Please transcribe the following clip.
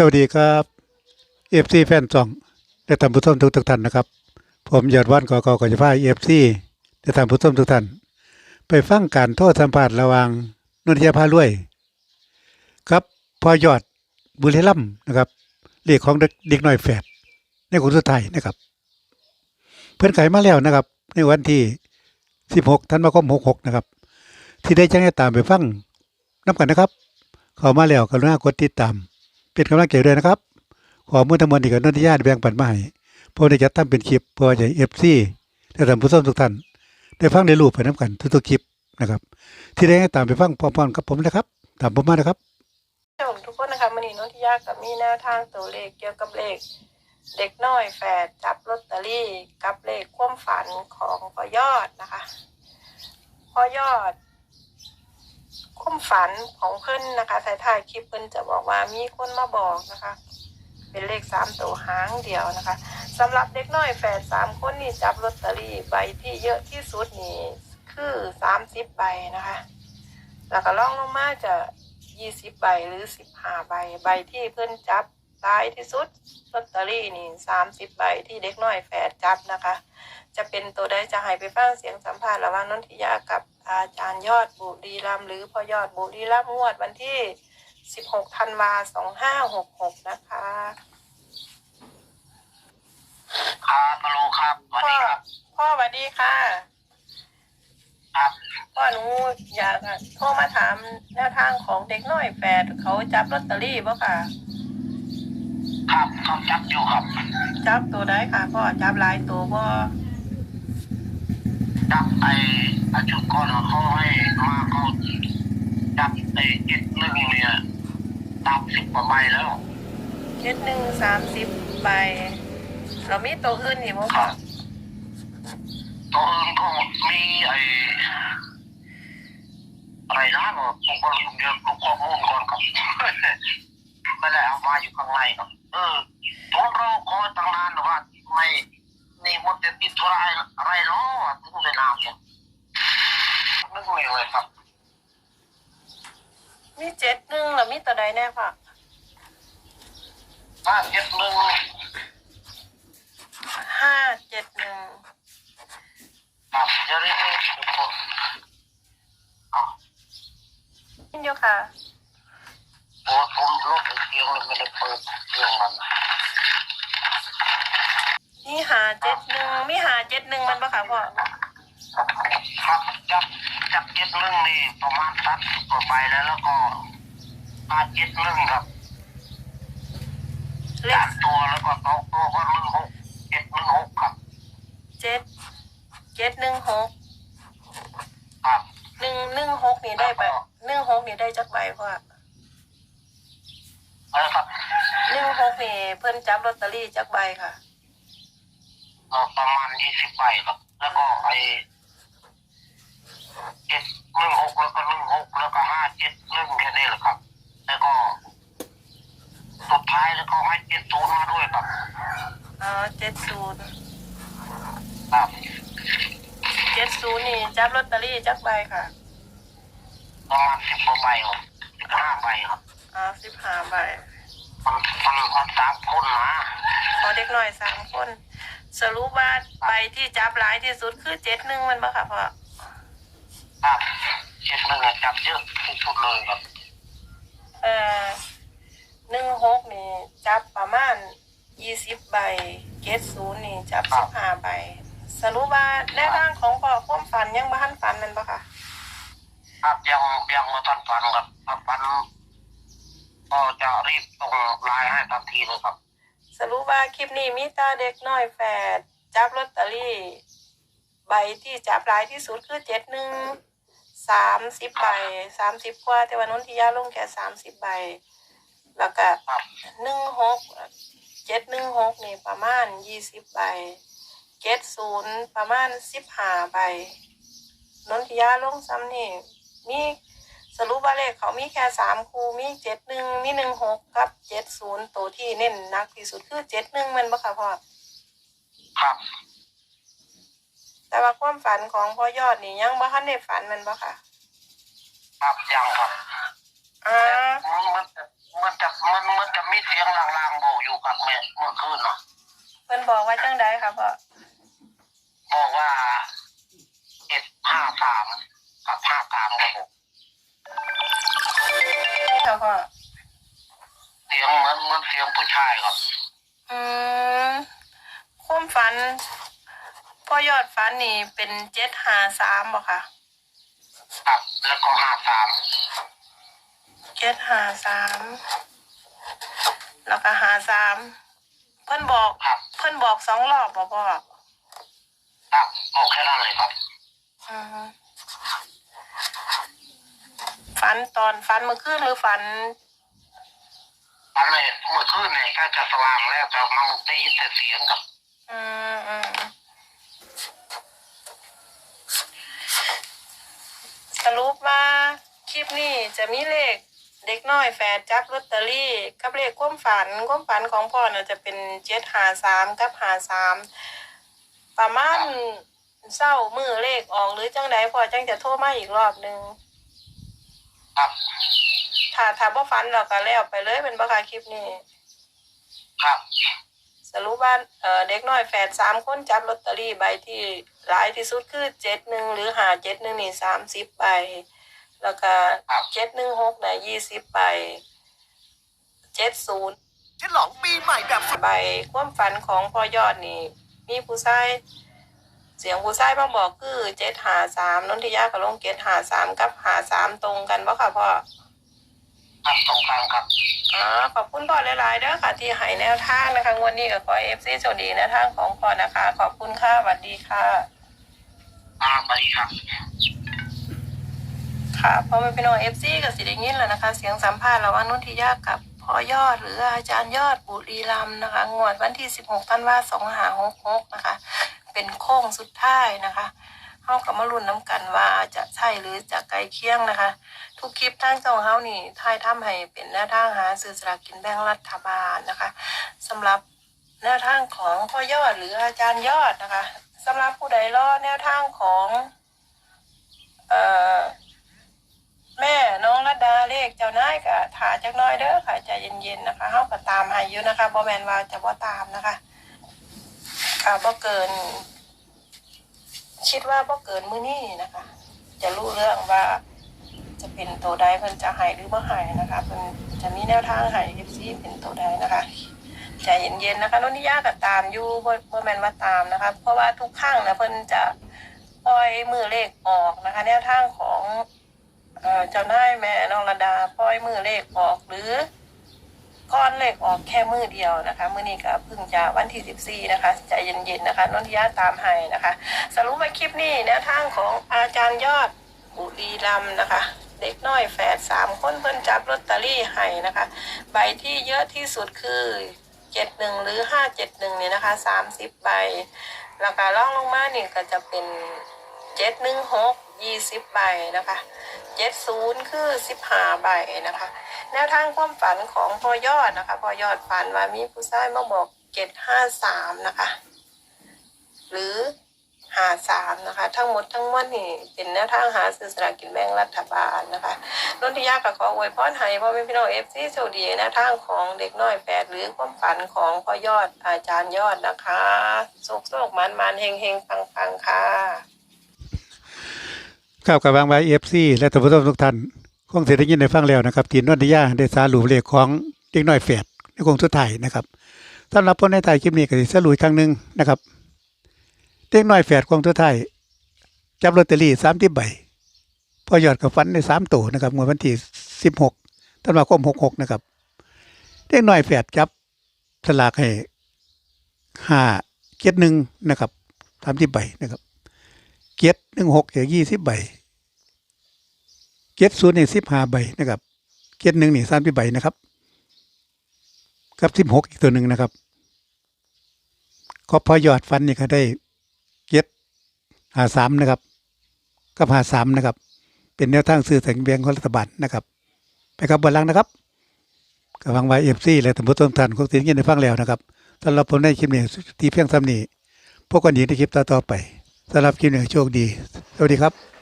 สวัสดีครับเอฟซีแฟนซองและท่านผู้ชมทุกทุกท่านนะครับ ผมยอดวันกอกอกจะพาเอฟซีและท่านผู้ชมทุกท่าน ไปฟังการโทษสัมภาษณ์ระหว่างนนทยาพารวยครับพอยอดบุรีรัมย์นะครับเรียกของเด็กน้อยแฝดในคนสุดท้ายนะครับ เพื่อนไขมาแล้วนะครับ ในวันที่ 16ธันวาคม66 นะครับ ที่ได้แจ้งให้ตามไปฟังน้ำกันนะครับ เขามาแล้วกรุณากดติดตาม เป็นกำลังใจด้วยนะครับ ขอมือทั้งหมดที่กับนนทิยากแบ่งปันมาให้พราะได้จัดทำเป็นคลิปพื่อจะเอฟซีและท่านผู้ชมทุกท่าน ได้ฟังได้รู้ไปน้ำกันทุกๆคลิปนะครับ ที่ได้ให้ตามไปฟังพร้อมๆกับผมนะครับ ตามผมมานะครับผู้ชมทุกคนนะคะมันนี้นนทิยากับมีแนวทางตัวเลขเกี่ยวกับเลข เด็กน้อยแฝดจับลอตเตอรี่ กับเลขความฝันของพอยอดนะคะ พอยอด มฝันของเพิ่อนนะคะถ่ายถ่ายๆคลิปเพิ่อนจะบอกว่ามีคนมาบอกนะคะ เป็นเลขสามตัวหางเดียวนะคะสำหรับเด็กน้อยแฝดสามคนนี่จับลอตเตอรี่ใบที่เยอะที่สุดนี่คือสามสิบใบนะคะ แล้วก็ล่องลงมาจะยี่สิบใบหรือสิบห้าใบใบที่เพื่อนจับตายที่สุดลอตเตอรี่นี่สามสิบใบที่เด็กน้อยแฝดจับนะคะ จะเป็นตัวใดจะให้ไปฟังเสียงสัมภาษณ์ระหว่างนนทิยากับ อาจารย์ยอดบุรีรัมย์หรือพอยอดบุรีรัมย์งวดวันที่สิบหกธันวาสองห้าหกหกนะคะ ครับฮัลโหลครับสวัสพ่อดีครับพ่อสวัสดีค่ะ ครับพ่อหนูอยากโทรมาถามแนวทางของเด็กน้อยแฝดเขาจับลอตเตอรี่ป่ะค่ะ ครับเขาจับอยู่ครับจับตัวได้ค่ะพ่อจับหลายตัวบ่จับไอ้ อาชุดก่อนเขาให้มาเขาจับไอ้เจ็ดหนึ่งเนี่ยตามสิบกว่าใบแล้วเจ็ดหนึ่งสามสิบใบ เรามีตัวอื่นอีกบ่พ่อตัวอื่นก็มีไอ้อะไรนะผมก็ลืมเดี๋ยวดูข้อมูลก่อนครับไม่ได้เอามาอยู่ข้างในครับเออผมรอคอยตั้งนานว่าไม่นี่มันจะติดธุระอะไรเนาะถึงเวลาเนี่ย นึกไม่เลยครับมีเจ็ดหนึ่งเรามีตัวใดแน่พ่อห้าเจ็ดหนึ่งห้าเจ็ดหนึ่งครับเดี๋ยวนี้ทุกคนอ๋อนี่เดียวค่ะโอ้ผมลดเสียงเลยไม่ได้เปิดเสียงมันมีหาเจ็ดหนึ่งมีหาเจ็ดหนึ่งมันปะค่ะพ่อครับ จับจับเจ็ดหนึ่งนี่ประมาณสักสิบกว่าใบแล้วแล้วก็ห้าเจ็ดหนึ่งครับเลจาขกตัวแล้วก็โต๊ะตัวก็หนึ่งหกเจ็ดหนึ่งหกครับเจ็ดเจ็ดหนึ่งหกครับหนึ่งหนึ่งหกนี่ได้ไปหนึ่งหกนี่ได้จักใบพ่ออะไรครับหนึ่งหกนี่เพิ่นจับลอตเตอรี่จักใบค่ะเอ่อประมาณยี่สิบใบครับ แล้วก็ไอ้เจ็ดหนึ่งหกแล้วก็หนึ่งหกแล้วก็ห้า เจ็ดหนึ่งแค่นี้แหละครับ แล้วก็สุดท้ายแล้วก็ให้เจ็ดศูนย์มาด้วยครับอ๋อเจ็ดศูนย์ครับเจ็ดศูนย์นี่จับลอตเตอรี่จักใบค่ะประมาณสิบกว่าใบครับสิบห้าใบครับอ๋อสิบห้าใบมันมันมันสามคนนะขอเด็กหน่อยสามคน สรุปว่าใบที่จับหลายที่สุดคือเจ็ดหนึ่งมันปะค่ะพ่อครับ เจ็ดหนึ่งอะจับเยอะที่สุดเลยครับเอ่อหนึ่งหกนี่จับประมาณยี่สิบใบเจ็ดศูนย์นี่จับสิบห้าใบ สรุปว่าแนวทางของพ่อความฝันยังบ้านฝันแมันปะค่ะครับยังยังไมาทันฟันครับถ้าฟันก็จะรีบส่งไลน์ให้ทันทีเลยครับ สรุปว่าคลิปนี้มีตาเด็กน้อยแฝดจับลอตเตอรี่ ใบที่จับหลายที่สุดคือเจ็ดหนึ่ง สามสิบใบสามสิบกว่า แต่วันนนทิยาลงแค่สามสิบใบ แล้วก็ครับหนึ่งหกเจ็ดหนึ่งหกนี่ประมาณยี่สิบใบเจ็ดศูนย์ประมาณสิบห้าใบนนทิยาลงซ้ำนี่มีสรุปว่าเลขเขามีแค่สามคูมีเจ็ดหนึ่งมีหนึ่งหกกับเจ็ดศูนย์ตัวที่เน้นหนักที่สุดคือเจ็ดหนึ่งมันปะคะพ่อ ครับ แต่ว่าความฝันของพ่อยอดนี่ยังบ่ทันได้ฝันแมันปะค่ะครับยังครับอ่ามันมันจะมันจะมันมันจะจะมีเสียงลางๆโบอยู่กับเมื่อเมื่อคืนเนาะเพิ่นบอกว่าจังไดค่ะพ่อบอกว่าเอ็ดห้าสามกับห้าสามครับผมค่ะพ่อเสียงเหมือนเหมือนเสียงผู้ชายครับอืมความฝัน พ่อยอดฝันนี่เป็นเจ็ดหาสามบ่ค่ะครับแล้วก็ห้าสามเจ็ดหาสามแล้วก็หาสามเพิ่นบอก ครับเพิ่นบอกสองรอบบ่พ่อครับบอกแค่นั้นเลยครับอืมฝันตอนฝันเมื่อคืนหรือฝัน อันนี้เมื่อคืนเนี่ยก็จะสว่างแล้วแต่มันได้ยินแต่เสียงครับ อืมอืม สรุปว่าคลิปนี้จะมีเลขเด็กน้อยแฝดจับลอตเตอรี่กับเลขความฝันความฝันของพ่อน่ะจะเป็นเจ็ดหาสามกับหาสามประมาณเศร้ามือเลขออกหรือจังใดพอจังจะโทรมาอีกรอบหนึ่งครับถ้าถ้าบ่ฝันเราก็แล้วไปเลยเป็นบ่ค่ะคลิปนี้ครับสรุปว่าเอ่อเด็กน้อยแฝดสามคนจับลอตเตอรี่ใบที่ หลายที่สุดคือเจ็ดหนึ่งหรือหาเจ็ดหนึ่งนี่สามสิบใบ แล้วก็เจ็ดหนึ่งหกนะยี่สิบใบเจ็ดศูนย์ฉลองปีใหม่แบบสุดใบความฝันของพ่อยอดนี่ มีผู้ชายเสียงผู้ชายมาบอกคือเจ็ดหาสามนนทิยากับลงเจ็ดหาสามกับหาสามตรงกันปะค่ะพ่อครับตรงกลางครับอ๋อขอบคุณพ่อหลายๆเด้อค่ะ ที่ให้แนวทางนะคะงวันนี้ก็ขอเอฟซีโชคดีแนวทางของพ่อนะคะ ขอบคุณค่ะสวัสดีค่ะ อ่าสวัสดีครับ ค่ะพอมาเป็นองเอฟซีกับสิได้ยินแล้วนะคะ เสียงสัมภาษณ์ระหว่างนุ่นทิยากับพ่อยอด หรืออาจารย์ยอดบุรีรัมย์นะคะ งวดวันที่ 16ธันวาคม2566นะคะ เป็นโค้งสุดท้ายนะคะเฮากับมาลุ้นน้ำกันว่าจะใช่หรือจะไกลเคียงนะคะ ทุกคลิปทางช่องเฮานี่ทายทำให้เป็นแนวทางหาซื้อสลากกินแบ่งรัฐบาลนะคะสำหรับแนวทางของพ่อยอดหรืออาจารย์ยอดนะคะ สำหรับผู้ใดรอแนวทางของเอ่อแม่น้องรัดดาเลขเจ้านายก็ถาจักน้อยเด้อค่ะใจเย็นๆนะคะเฮาก็ตามให้อยู่นะคะบ่แม่นว่าจะบ่ตามนะคะค่ะบ่เกิน คิดว่าบ่เกินมื้อนี้นะคะ จะรู้เรื่องว่า จะเป็นตัวใดเพิ่นจะให้หรือบ่ให้นะคะเพิ่นจะมีแนวทางให้ FC เป็นตัวใดนะคะ ใจเย็นๆนะคะนนทิยาก็ตามอยู่บ่บ่แม่นว่าตามนะคะ เพราะว่าทุกครั้งนะเพิ่นจะปล่อยมือเลขออกนะคะ แนวทางของเจ้านายแม่นองระดาปล่อยมือเลขออกหรือก้อนเลขออกแค่มือเดียวนะคะ มือนี้ก็เพิ่งจะวันที่สิบสี่นะคะใจเย็นๆนะคะนนทิยาตามให้นะคะ สรุปว่าคลิปนี้แนวทางของอาจารย์ยอดบุรีรัมนะคะ เด็กน้อยแฝดสามคนเพิ่นจับลอตเตอรี่ให้นะคะ ใบที่เยอะที่สุดคือ เจ็ดหนึ่งหรือห้าเจ็ดหนึ่งเนี่ยนะคะสามสิบใบ แล้วก็ล่องลงมาเนี่ยก็จะเป็นเจ็ดหนึ่งหกยี่สิบใบนะคะเจ็ดศูนย์คือสิบห้าใบนะคะ แนวทางความฝันของพอยอดนะคะ พอยอดฝันว่ามีผู้ชายมาบอกเจ็ดห้าสามนะคะ หรือ หาสามนะคะ ทั้งหมดทั้งมวลนี่เป็นแนวทางหาซื้อสลากกินแบ่งรัฐบาลนะคะนนทิยากับขออวยพรให้พ่อแม่พี่น้องเอฟซีโชคดีแนวทางของเด็กน้อยแปดหรือความฝันของพ่อยอดอาจารย์ยอดนะคะสุขโชคมันมันเฮงเฮงปังปังค่ะครับกับบางใบเอฟซีและท่านผู้ชมทุกท่านคงเสียได้ยินได้ฟังแล้วนะครับทีนนทิยาได้สารุปเลขของเด็กน้อยแฝดในคงสุดท้ายนะครับสำหรับคนในไทยคลิปนี้ก็สิสรุปครั้งหนึ่งนะครับ เด็กน้อยแฝดคงสุดท้ายจับลอตเตอรี่สามที่ใบพอยอดกับฟันในสามตัวนะครับเมื่อวันที่สิบหกธันวาคมหกหกนะครับ เด็กน้อยแฝดจับสลากให้ห้าเจ็ดหนึ่งนะครับสามที่ใบนะครับ เกียรหนึ่งหกอย่างยี่สิบใบเกียรศูนย์นี่สิบห้าใบนะครับ เกียรหนึ่งนี่สามสิบใบนะครับกับสิบหกอีกตัวหนึ่งนะครับก็พอยอดฟันนี่ก็ได้เกียร หาสามนะครับกับหาสามนะครับ เป็นแนวทางซื้อแสงเบียงของรัฐบาลนะครับ ไปครับบัลลังนะครับกับฟังไว้เอฟซีและสมบูรณ์ต้นทันของสิ่งที่ได้ฟังแล้วนะครับสำหรับผมในคลิปนี้ที่เพียงซ้ำนี้พวกกันอีกในคลิปต่อๆไปสำหรับคลิปนี้โชคดี สวัสดีครับ